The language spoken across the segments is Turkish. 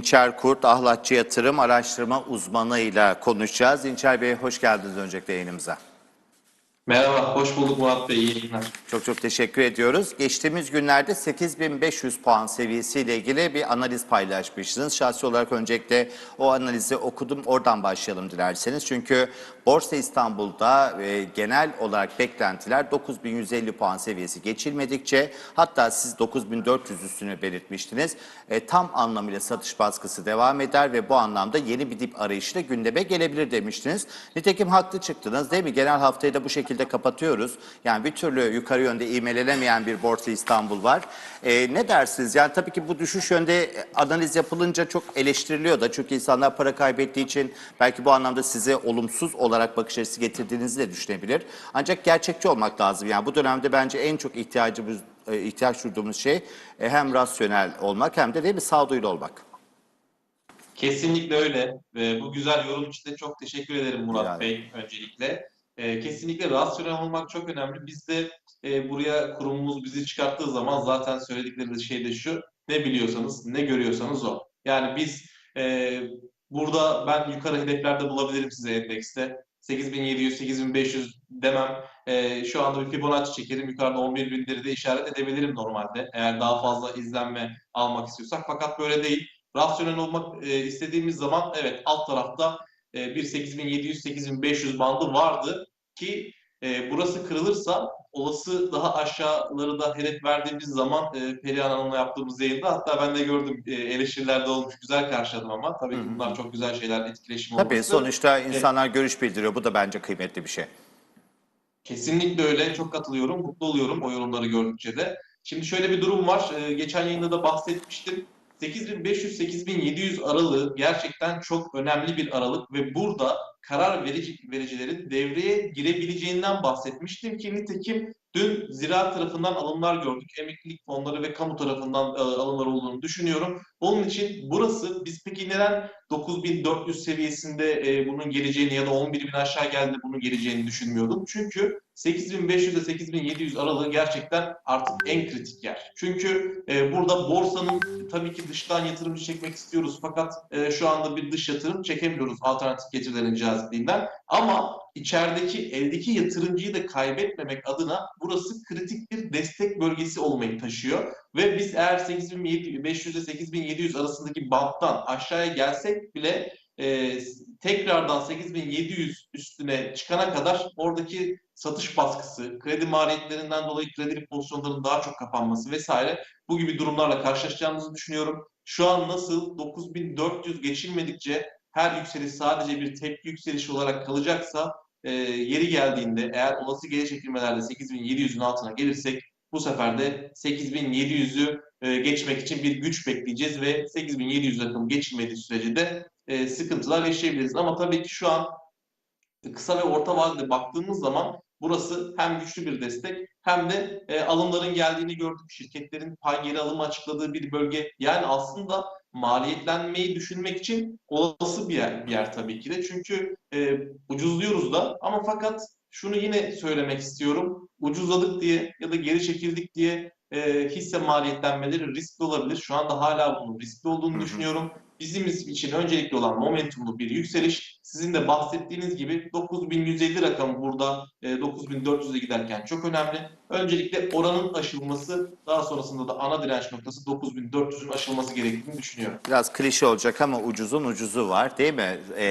İnçer Kurt, Ahlatçı Yatırım Araştırma Uzmanı'yla konuşacağız. İnçer Bey hoş geldiniz öncelikle yayınımıza. Merhaba, hoş bulduk Murat Bey. İyi yayınlar. Çok çok teşekkür ediyoruz. Geçtiğimiz günlerde 8500 puan seviyesiyle ilgili bir analiz paylaşmıştınız. Şahsi olarak öncelikle o analizi okudum. Oradan başlayalım dilerseniz. Çünkü Borsa İstanbul'da e, genel olarak beklentiler 9150 puan seviyesi geçilmedikçe hatta siz 9400 üstünü belirtmiştiniz. E, tam anlamıyla satış baskısı devam eder ve bu anlamda yeni bir dip arayışıyla gündeme gelebilir demiştiniz. Nitekim haklı çıktınız değil mi? Genel haftayı da bu şekilde kapatıyoruz. Yani bir türlü yukarı yönde ivmelenemeyen bir Borsa İstanbul var. E, ne dersiniz? Yani tabii ki bu düşüş yönde analiz yapılınca çok eleştiriliyor da. Çünkü insanlar para kaybettiği için belki bu anlamda size olumsuz olarak bakış açısı getirdiğinizi de düşünebilir. Ancak gerçekçi olmak lazım. Yani bu dönemde bence en çok ihtiyacımız e, ihtiyaç duyduğumuz şey e, hem rasyonel olmak hem de değil mi sağduyulu olmak. Kesinlikle öyle. Bu güzel yorum için de çok teşekkür ederim Murat Yani. Bey öncelikle. Ee, kesinlikle rasyonel olmak çok önemli. Biz de e, buraya kurumumuz bizi çıkarttığı zaman zaten söylediklerimiz şey de şu. Ne biliyorsanız, ne görüyorsanız o. Yani biz e, burada ben yukarı hedeflerde bulabilirim size endekste. 8700, 8500 demem. E, şu anda bir Fibonacci çekerim. Yukarıda 11.000'leri de işaret edebilirim normalde. Eğer daha fazla izlenme almak istiyorsak. Fakat böyle değil. Rasyonel olmak e, istediğimiz zaman evet alt tarafta e, bir 8700-8500 bandı vardı ki e, burası kırılırsa olası daha aşağıları da hedef verdiğimiz zaman e, Perihan Hanım'la yaptığımız yayında hatta ben de gördüm e, eleştirilerde olmuş güzel karşıladım ama tabii ki bunlar çok güzel şeyler etkileşim Tabii olması. sonuçta insanlar görüş bildiriyor. Bu da bence kıymetli bir şey. Kesinlikle öyle. Çok katılıyorum. Mutlu oluyorum o yorumları gördükçe de. Şimdi şöyle bir durum var. Ee, geçen yayında da bahsetmiştim. 8500-8700 aralığı gerçekten çok önemli bir aralık ve burada karar verici, vericilerin devreye girebileceğinden bahsetmiştim ki nitekim dün ziraat tarafından alımlar gördük. Emeklilik fonları ve kamu tarafından e, alımlar olduğunu düşünüyorum. Onun için burası biz peki neden 9400 seviyesinde e, bunun geleceğini ya da 11000 aşağı geldi bunun geleceğini düşünmüyordum. Çünkü 8500 ile 8700 aralığı gerçekten artık en kritik yer. Çünkü e, burada borsanın tabii ki dıştan yatırımcı çekmek istiyoruz fakat e, şu anda bir dış yatırım çekemiyoruz alternatif getirilerin cazipliğinden. Ama içerideki eldeki yatırımcıyı da kaybetmemek adına burası kritik bir destek bölgesi olmayı taşıyor. Ve biz eğer 8500 ile 8700 arasındaki banttan aşağıya gelsek bile e, tekrardan 8700 üstüne çıkana kadar oradaki satış baskısı, kredi maliyetlerinden dolayı kredi pozisyonlarının daha çok kapanması vesaire bu gibi durumlarla karşılaşacağımızı düşünüyorum. Şu an nasıl 9400 geçilmedikçe her yükseliş sadece bir tepki yükselişi olarak kalacaksa e, yeri geldiğinde eğer olası geri çekilmelerde 8700'ün altına gelirsek bu sefer de 8700'ü e, geçmek için bir güç bekleyeceğiz ve 8700 rakım geçilmediği sürece de e, sıkıntılar yaşayabiliriz. Ama tabii ki şu an kısa ve orta vadede baktığımız zaman burası hem güçlü bir destek hem de e, alımların geldiğini gördük. Şirketlerin pay geri alımı açıkladığı bir bölge. Yani aslında maliyetlenmeyi düşünmek için olası bir yer, bir yer tabii ki de. Çünkü e, ucuzluyoruz da ama fakat şunu yine söylemek istiyorum. Ucuzladık diye ya da geri çekildik diye e, hisse maliyetlenmeleri riskli olabilir. Şu anda hala bunun riskli olduğunu düşünüyorum. Bizim için öncelikli olan momentumlu bir yükseliş. Sizin de bahsettiğiniz gibi 9150 rakamı burada e, 9400'e giderken çok önemli. Öncelikle oranın aşılması daha sonrasında da ana direnç noktası 9400'ün aşılması gerektiğini düşünüyorum. Biraz klişe olacak ama ucuzun ucuzu var değil mi? Ee,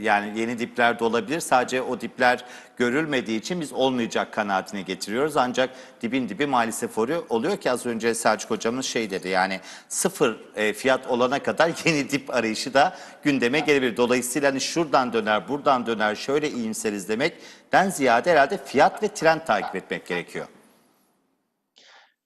yani yeni dipler de olabilir. Sadece o dipler görülmediği için biz olmayacak kanaatine getiriyoruz. Ancak dibin dibi maalesef oluyor, ki az önce Selçuk hocamız şey dedi yani sıfır e, fiyat olana kadar yeni dip arayışı da gündeme gelebilir. Dolayısıyla hani şuradan döner, buradan döner, şöyle iyimseriz demekten ziyade herhalde fiyat ve trend takip etmek gerekiyor.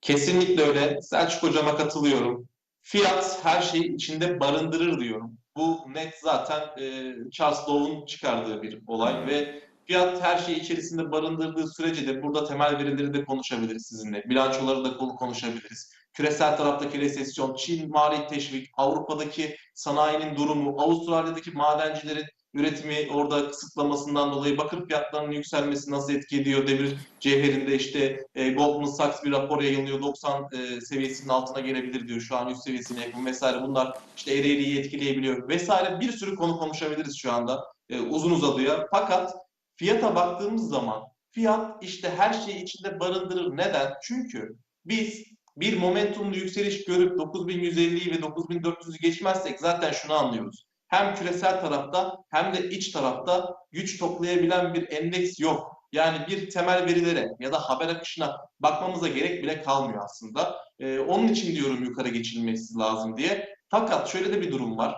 Kesinlikle öyle. Selçuk hocama katılıyorum. Fiyat her şeyi içinde barındırır diyorum. Bu net zaten e, Charles Daw'un çıkardığı bir olay ve fiyat her şeyi içerisinde barındırdığı sürece de burada temel verileri de konuşabiliriz sizinle. Bilançoları da konu konuşabiliriz. Küresel taraftaki resesyon, Çin mali teşvik, Avrupa'daki sanayinin durumu, Avustralya'daki madencilerin üretimi orada kısıtlamasından dolayı bakır fiyatlarının yükselmesi nasıl etki ediyor? Demir cevherinde işte e, Goldman Sachs bir rapor yayınlıyor 90 e, seviyesinin altına gelebilir diyor. Şu an 100 seviyesine yakın vesaire. Bunlar işte ereğliği etkileyebiliyor vesaire. Bir sürü konu konuşabiliriz şu anda. E, uzun uzadıya. Fakat fiyata baktığımız zaman fiyat işte her şeyi içinde barındırır. Neden? Çünkü biz bir momentumlu yükseliş görüp 9150'yi ve 9400'ü geçmezsek zaten şunu anlıyoruz. Hem küresel tarafta hem de iç tarafta güç toplayabilen bir endeks yok. Yani bir temel verilere ya da haber akışına bakmamıza gerek bile kalmıyor aslında. Ee, onun için diyorum yukarı geçilmesi lazım diye. Fakat şöyle de bir durum var.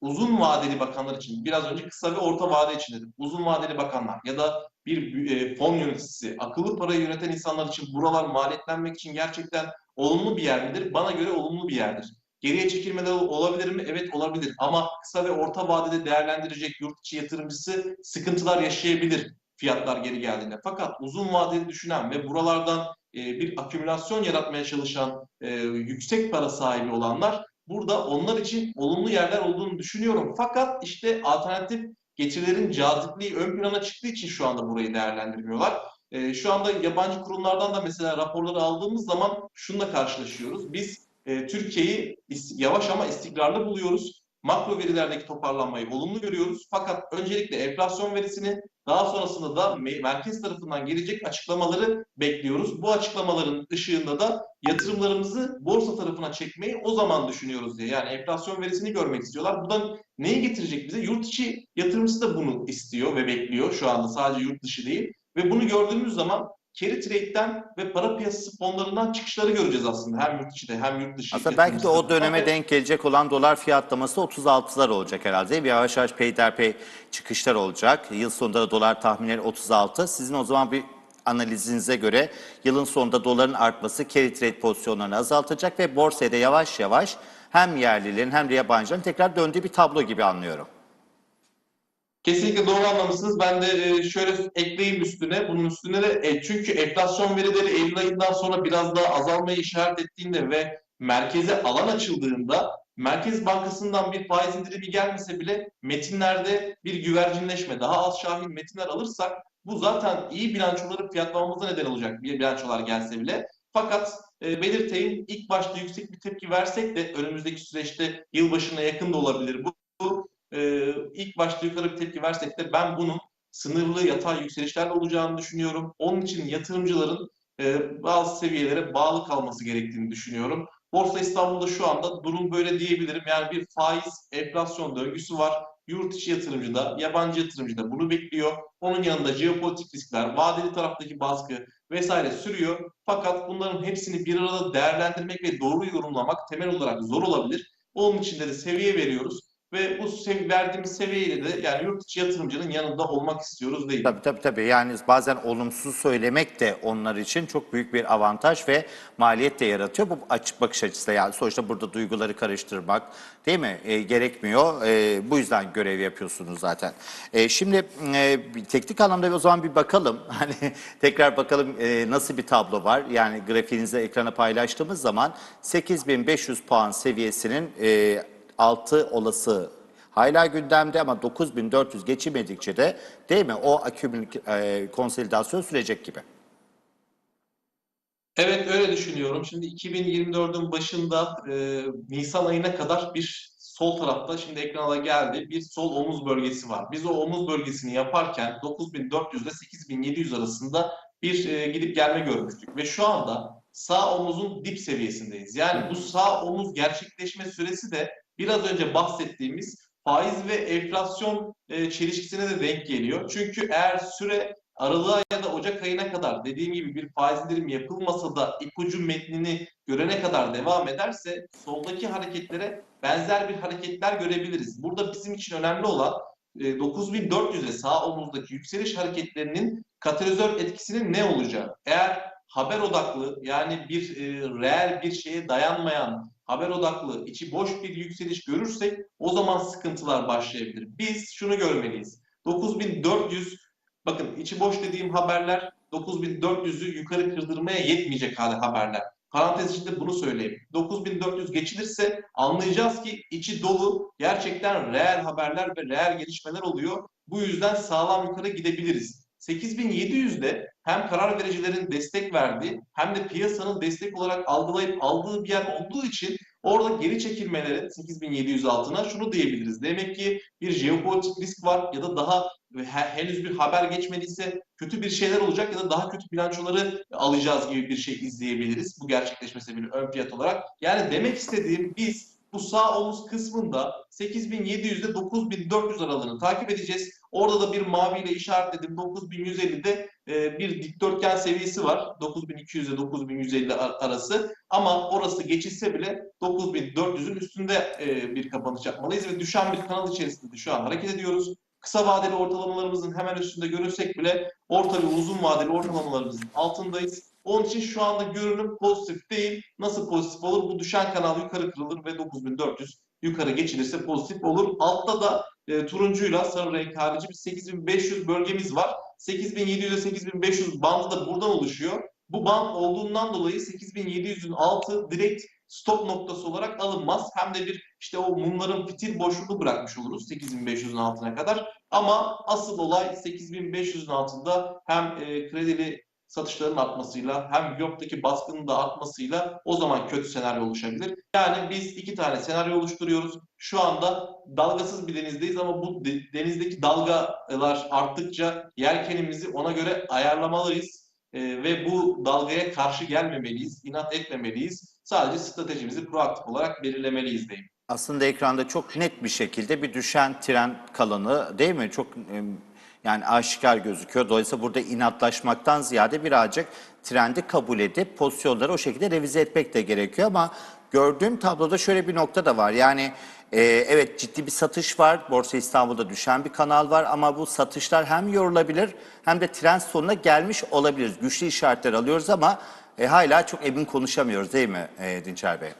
Uzun vadeli bakanlar için, biraz önce kısa ve orta vade için dedim. Uzun vadeli bakanlar ya da bir e, fon yöneticisi, akıllı parayı yöneten insanlar için buralar maliyetlenmek için gerçekten olumlu bir yer midir? Bana göre olumlu bir yerdir. Geriye çekilmeler olabilir mi? Evet olabilir. Ama kısa ve orta vadede değerlendirecek yurt içi yatırımcısı sıkıntılar yaşayabilir fiyatlar geri geldiğinde. Fakat uzun vadeli düşünen ve buralardan e, bir akümülasyon yaratmaya çalışan e, yüksek para sahibi olanlar burada onlar için olumlu yerler olduğunu düşünüyorum. Fakat işte alternatif getirilerin cazipliği ön plana çıktığı için şu anda burayı değerlendirmiyorlar. E, şu anda yabancı kurumlardan da mesela raporları aldığımız zaman şununla karşılaşıyoruz. Biz e, Türkiye'yi yavaş ama istikrarlı buluyoruz. Makro verilerdeki toparlanmayı olumlu görüyoruz. Fakat öncelikle enflasyon verisini daha sonrasında da merkez tarafından gelecek açıklamaları bekliyoruz. Bu açıklamaların ışığında da yatırımlarımızı borsa tarafına çekmeyi o zaman düşünüyoruz diye. Yani enflasyon verisini görmek istiyorlar. Bu da neyi getirecek bize? Yurt içi yatırımcısı da bunu istiyor ve bekliyor şu anda sadece yurt dışı değil. Ve bunu gördüğümüz zaman carry trade'den ve para piyasası fonlarından çıkışları göreceğiz aslında. Hem yurt içinde hem yurt dışı. Aslında belki de o döneme tarafından. denk gelecek olan dolar fiyatlaması 36'lar olacak herhalde. Bir yavaş yavaş peyderpey çıkışlar olacak. Yıl sonunda da dolar tahminleri 36. Sizin o zaman bir analizinize göre yılın sonunda doların artması carry trade pozisyonlarını azaltacak ve borsaya da yavaş yavaş hem yerlilerin hem de yabancıların tekrar döndüğü bir tablo gibi anlıyorum. Kesinlikle doğru anlamışsınız. Ben de e, şöyle ekleyeyim üstüne. Bunun üstüne de e, çünkü enflasyon verileri Eylül ayından sonra biraz daha azalmayı işaret ettiğinde ve merkeze alan açıldığında Merkez Bankası'ndan bir faiz indirimi gelmese bile metinlerde bir güvercinleşme, daha az şahin metinler alırsak bu zaten iyi bilançoları fiyatlamamıza neden olacak bir bilançolar gelse bile. Fakat e, belirteyim ilk başta yüksek bir tepki versek de önümüzdeki süreçte yılbaşına yakın da olabilir. Bu, bu e, ilk başta yukarı bir tepki versek de ben bunun sınırlı yatay yükselişlerle olacağını düşünüyorum. Onun için yatırımcıların e, bazı seviyelere bağlı kalması gerektiğini düşünüyorum. Borsa İstanbul'da şu anda durum böyle diyebilirim. Yani bir faiz enflasyon döngüsü var. Yurt içi yatırımcı da, yabancı yatırımcı da bunu bekliyor. Onun yanında jeopolitik riskler, vadeli taraftaki baskı vesaire sürüyor. Fakat bunların hepsini bir arada değerlendirmek ve doğru yorumlamak temel olarak zor olabilir. Onun için de seviye veriyoruz ve bu sev verdiğimiz seviyeyle de yani yurt içi yatırımcının yanında olmak istiyoruz değil. Tabii tabii tabii. Yani bazen olumsuz söylemek de onlar için çok büyük bir avantaj ve maliyet de yaratıyor. Bu açık bakış açısı yani sonuçta burada duyguları karıştırmak değil mi? E, gerekmiyor. E, bu yüzden görev yapıyorsunuz zaten. E, şimdi e, teknik anlamda o zaman bir bakalım. Hani tekrar bakalım e, nasıl bir tablo var. Yani grafiğinizi ekrana paylaştığımız zaman 8500 puan seviyesinin e, altı olası hala gündemde ama 9400 geçemedikçe de değil mi o akümül e, konsolidasyon sürecek gibi. Evet öyle düşünüyorum. Şimdi 2024'ün başında e, Nisan ayına kadar bir sol tarafta şimdi ekrana geldi bir sol omuz bölgesi var. Biz o omuz bölgesini yaparken 9400 ile 8700 arasında bir e, gidip gelme görmüştük ve şu anda sağ omuzun dip seviyesindeyiz. Yani bu sağ omuz gerçekleşme süresi de biraz önce bahsettiğimiz faiz ve enflasyon e, çelişkisine de denk geliyor. Çünkü eğer süre Aralık'a ya da Ocak ayına kadar dediğim gibi bir faiz indirim yapılmasa da ipucu metnini görene kadar devam ederse soldaki hareketlere benzer bir hareketler görebiliriz. Burada bizim için önemli olan e, 9400'e sağ omuzdaki yükseliş hareketlerinin katalizör etkisinin ne olacağı. Eğer haber odaklı yani bir e, reel bir şeye dayanmayan haber odaklı içi boş bir yükseliş görürsek o zaman sıkıntılar başlayabilir. Biz şunu görmeliyiz. 9400 Bakın içi boş dediğim haberler 9400'ü yukarı kırdırmaya yetmeyecek hale haberler. Parantez içinde bunu söyleyeyim. 9400 geçilirse anlayacağız ki içi dolu gerçekten reel haberler ve reel gelişmeler oluyor. Bu yüzden sağlam yukarı gidebiliriz. 8700'de hem karar vericilerin destek verdiği hem de piyasanın destek olarak algılayıp aldığı bir yer olduğu için orada geri çekilmelerin 8700 altına şunu diyebiliriz. Demek ki bir jeopolitik risk var ya da daha he- henüz bir haber geçmediyse kötü bir şeyler olacak ya da daha kötü bilançoları alacağız gibi bir şey izleyebiliriz. Bu gerçekleşmese bile ön fiyat olarak. Yani demek istediğim biz bu sağ omuz kısmında 8700 ile 9400 aralığını takip edeceğiz. Orada da bir maviyle işaretledim. 9150'de e, bir dikdörtgen seviyesi var. 9200 ile 9150 ar- arası. Ama orası geçilse bile 9400'ün üstünde e, bir kapanış yapmalıyız ve düşen bir kanal içerisinde şu an hareket ediyoruz. Kısa vadeli ortalamalarımızın hemen üstünde görürsek bile orta ve uzun vadeli ortalamalarımızın altındayız. Onun için şu anda görünüm pozitif değil. Nasıl pozitif olur? Bu düşen kanal yukarı kırılır ve 9400 yukarı geçilirse pozitif olur. Altta da e, turuncuyla sarı renk harici bir 8500 bölgemiz var. 8700 ile 8500 bandı da buradan oluşuyor. Bu band olduğundan dolayı 8700'ün altı direkt stop noktası olarak alınmaz. Hem de bir işte o mumların fitil boşluğunu bırakmış oluruz 8500'ün altına kadar. Ama asıl olay 8500'ün altında hem e, kredili satışların artmasıyla hem YOK'taki baskının da artmasıyla o zaman kötü senaryo oluşabilir. Yani biz iki tane senaryo oluşturuyoruz. Şu anda dalgasız bir denizdeyiz ama bu de- denizdeki dalgalar arttıkça yelkenimizi ona göre ayarlamalıyız. Ee, ve bu dalgaya karşı gelmemeliyiz, inat etmemeliyiz. Sadece stratejimizi proaktif olarak belirlemeliyiz diyeyim. Aslında ekranda çok net bir şekilde bir düşen tren kalanı değil mi? Çok e, yani aşikar gözüküyor. Dolayısıyla burada inatlaşmaktan ziyade birazcık trendi kabul edip pozisyonları o şekilde revize etmek de gerekiyor ama gördüğüm tabloda şöyle bir nokta da var. Yani e, evet ciddi bir satış var. Borsa İstanbul'da düşen bir kanal var ama bu satışlar hem yorulabilir hem de trend sonuna gelmiş olabiliriz. Güçlü işaretler alıyoruz ama e, hala çok emin konuşamıyoruz değil mi e, Dinçer Bey?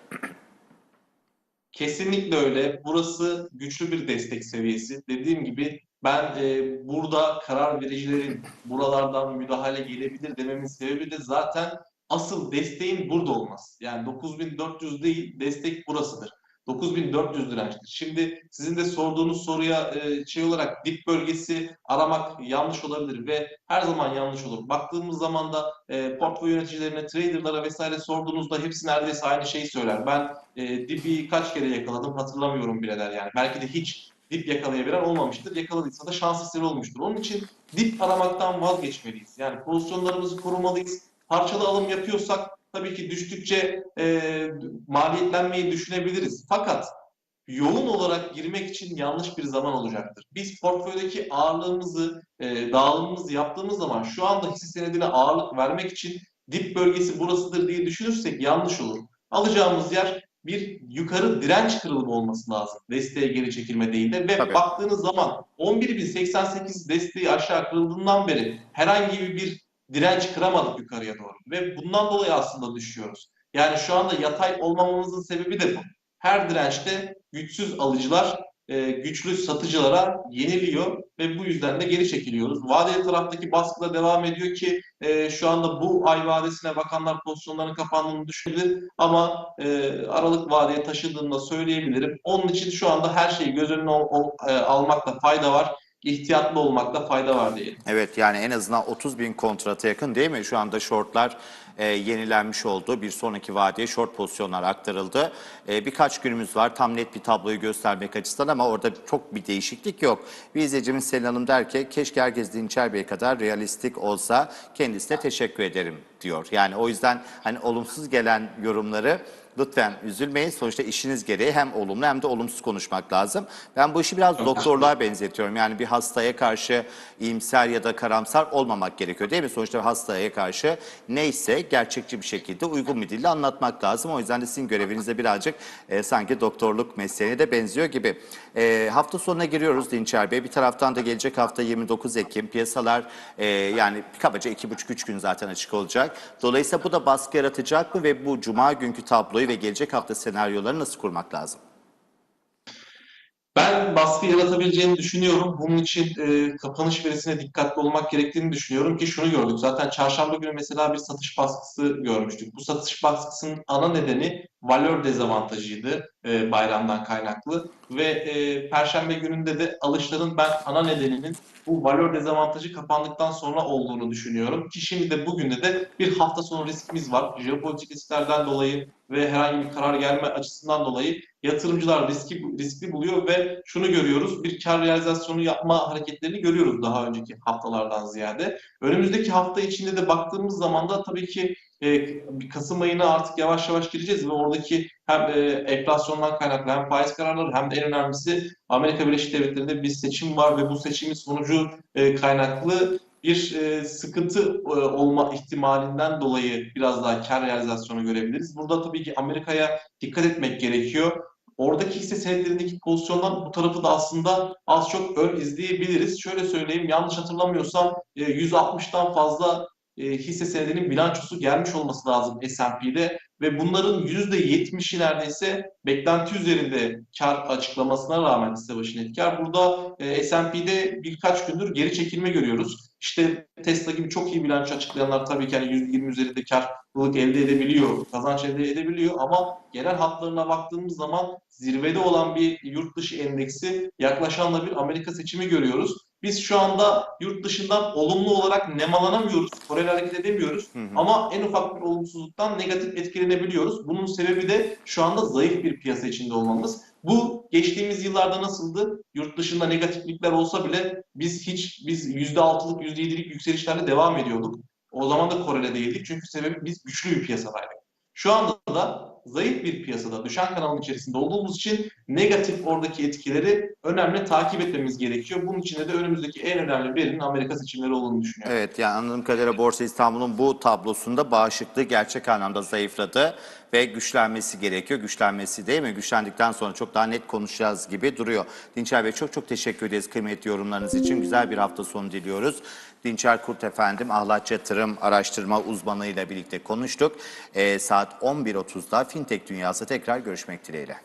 Kesinlikle öyle. Burası güçlü bir destek seviyesi. Dediğim gibi ben e, burada karar vericilerin buralardan müdahale gelebilir dememin sebebi de zaten asıl desteğin burada olması. Yani 9400 değil, destek burasıdır. 9400 dirençtir. Şimdi sizin de sorduğunuz soruya e, şey olarak dip bölgesi aramak yanlış olabilir ve her zaman yanlış olur. Baktığımız zaman da e, portföy yöneticilerine, traderlara vesaire sorduğunuzda hepsi neredeyse aynı şeyi söyler. Ben e, dibi kaç kere yakaladım hatırlamıyorum bile der yani. Belki de hiç dip yakalayabilen olmamıştır. Yakaladıysa da şans eseri olmuştur. Onun için dip aramaktan vazgeçmeliyiz. Yani pozisyonlarımızı korumalıyız. Parçalı alım yapıyorsak tabii ki düştükçe e, maliyetlenmeyi düşünebiliriz. Fakat yoğun olarak girmek için yanlış bir zaman olacaktır. Biz portföydeki ağırlığımızı, e, dağılımımızı yaptığımız zaman şu anda hisse senedine ağırlık vermek için dip bölgesi burasıdır diye düşünürsek yanlış olur. Alacağımız yer bir yukarı direnç kırılımı olması lazım. Desteğe geri çekilme değil de ve Tabii. baktığınız zaman 11.088 desteği aşağı kırıldığından beri herhangi bir direnç kıramadık yukarıya doğru ve bundan dolayı aslında düşüyoruz. Yani şu anda yatay olmamamızın sebebi de bu. Her dirençte güçsüz alıcılar e, güçlü satıcılara yeniliyor ve bu yüzden de geri çekiliyoruz. Vadeli taraftaki baskı da devam ediyor ki e, şu anda bu ay vadesine bakanlar pozisyonların kapandığını düşünebilir ama e, Aralık vadeye taşıdığını da söyleyebilirim. Onun için şu anda her şeyi göz önüne al- al- almakta fayda var. İhtiyatlı olmakta fayda var diyelim. Evet yani en azından 30 bin kontrata yakın değil mi? Şu anda shortlar e, yenilenmiş oldu. Bir sonraki vadeye short pozisyonlar aktarıldı. E, birkaç günümüz var tam net bir tabloyu göstermek açısından ama orada çok bir değişiklik yok. Bir izleyicimiz Selin Hanım der ki keşke herkes Dinçer Bey kadar realistik olsa kendisine teşekkür ederim diyor. Yani o yüzden hani olumsuz gelen yorumları Lütfen üzülmeyin. Sonuçta işiniz gereği hem olumlu hem de olumsuz konuşmak lazım. Ben bu işi biraz doktorluğa benzetiyorum. Yani bir hastaya karşı iyimser ya da karamsar olmamak gerekiyor değil mi? Sonuçta hastaya karşı neyse gerçekçi bir şekilde uygun bir dille anlatmak lazım. O yüzden de sizin göreviniz de birazcık e, sanki doktorluk mesleğine de benziyor gibi. E, hafta sonuna giriyoruz Dinçer Bey. Bir taraftan da gelecek hafta 29 Ekim piyasalar e, yani kabaca 2,5-3 gün zaten açık olacak. Dolayısıyla bu da baskı yaratacak mı ve bu cuma günkü tabloyu ve gelecek hafta senaryoları nasıl kurmak lazım? Ben baskı yaratabileceğini düşünüyorum. Bunun için e, kapanış verisine dikkatli olmak gerektiğini düşünüyorum ki şunu gördük. Zaten çarşamba günü mesela bir satış baskısı görmüştük. Bu satış baskısının ana nedeni valör dezavantajıydı e, bayramdan kaynaklı ve e, perşembe gününde de alışların ben ana nedeninin bu valör dezavantajı kapandıktan sonra olduğunu düşünüyorum. Ki şimdi de bugün de de bir hafta sonu riskimiz var. Jeopolitik risklerden dolayı ve herhangi bir karar gelme açısından dolayı yatırımcılar riski riskli buluyor ve şunu görüyoruz. Bir kar realizasyonu yapma hareketlerini görüyoruz daha önceki haftalardan ziyade. Önümüzdeki hafta içinde de baktığımız zaman da tabii ki e, Kasım ayına artık yavaş yavaş gireceğiz ve oradaki hem e, enflasyondan kaynaklı faiz kararları hem de en önemlisi Amerika Birleşik Devletleri'nde bir seçim var ve bu seçimin sonucu e, kaynaklı bir e, sıkıntı e, olma ihtimalinden dolayı biraz daha kar realizasyonu görebiliriz. Burada tabii ki Amerika'ya dikkat etmek gerekiyor. Oradaki hisse senetlerindeki pozisyonlar bu tarafı da aslında az çok ön izleyebiliriz. Şöyle söyleyeyim, yanlış hatırlamıyorsam e, 160'tan fazla e, hisse senedinin bilançosu gelmiş olması lazım S&P'de ve bunların %70'i neredeyse beklenti üzerinde kar açıklamasına rağmen hisse başı net kar. Burada e, S&P'de birkaç gündür geri çekilme görüyoruz. İşte Tesla gibi çok iyi bilanço açıklayanlar tabii ki hani %20 üzerinde karlılık elde edebiliyor, kazanç elde edebiliyor ama genel hatlarına baktığımız zaman zirvede olan bir yurt dışı endeksi yaklaşan da bir Amerika seçimi görüyoruz. Biz şu anda yurt dışından olumlu olarak nemalanamıyoruz, Kore'yle hareket edemiyoruz ama en ufak bir olumsuzluktan negatif etkilenebiliyoruz. Bunun sebebi de şu anda zayıf bir piyasa içinde olmamız. Bu geçtiğimiz yıllarda nasıldı? Yurt dışında negatiflikler olsa bile biz hiç biz %6'lık %7'lik yükselişlerle devam ediyorduk. O zaman da Kore'de değildik çünkü sebebi biz güçlü bir piyasadaydık. Şu anda da zayıf bir piyasada düşen kanalın içerisinde olduğumuz için negatif oradaki etkileri önemli takip etmemiz gerekiyor. Bunun için de önümüzdeki en önemli verinin Amerika seçimleri olduğunu düşünüyorum. Evet yani anladığım kadarıyla Borsa İstanbul'un bu tablosunda bağışıklığı gerçek anlamda zayıfladı ve güçlenmesi gerekiyor. Güçlenmesi değil mi? Güçlendikten sonra çok daha net konuşacağız gibi duruyor. Dinçer Bey çok çok teşekkür ederiz kıymetli yorumlarınız için. Güzel bir hafta sonu diliyoruz. Dinçer Kurt efendim Ahlat Yatırım Araştırma uzmanıyla birlikte konuştuk. Ee, saat 11.30'da Fintech Dünyası tekrar görüşmek dileğiyle.